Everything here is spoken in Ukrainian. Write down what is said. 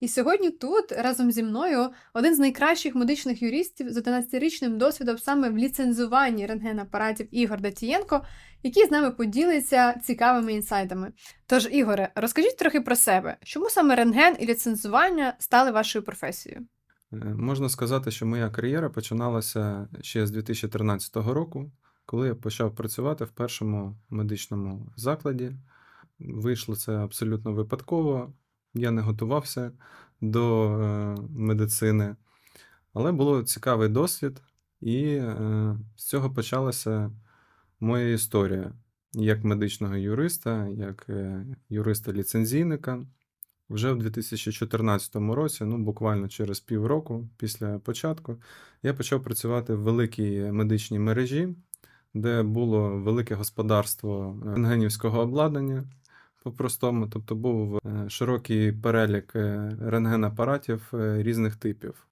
І сьогодні тут разом зі мною один з найкращих медичних юристів з 11-річним досвідом саме в ліцензуванні рентген-апаратів Ігор Датієнко, який з нами поділиться цікавими інсайдами. Тож, Ігоре, розкажіть трохи про себе, чому саме рентген і ліцензування стали вашою професією? Е, Можна сказати, що моя кар'єра починалася ще з 2013 року, коли я почав працювати в першому медичному закладі. Вийшло це абсолютно випадково. Я не готувався до е, медицини, але було цікавий досвід, і е, з цього почалася моя історія. Як медичного юриста, як е, юриста-ліцензійника. Вже в 2014 році, ну буквально через півроку після початку, я почав працювати в великій медичній мережі, де було велике господарство е, рентгенівського обладнання по-простому, тобто був е, широкий перелік е, рентген-апаратів е, різних типів.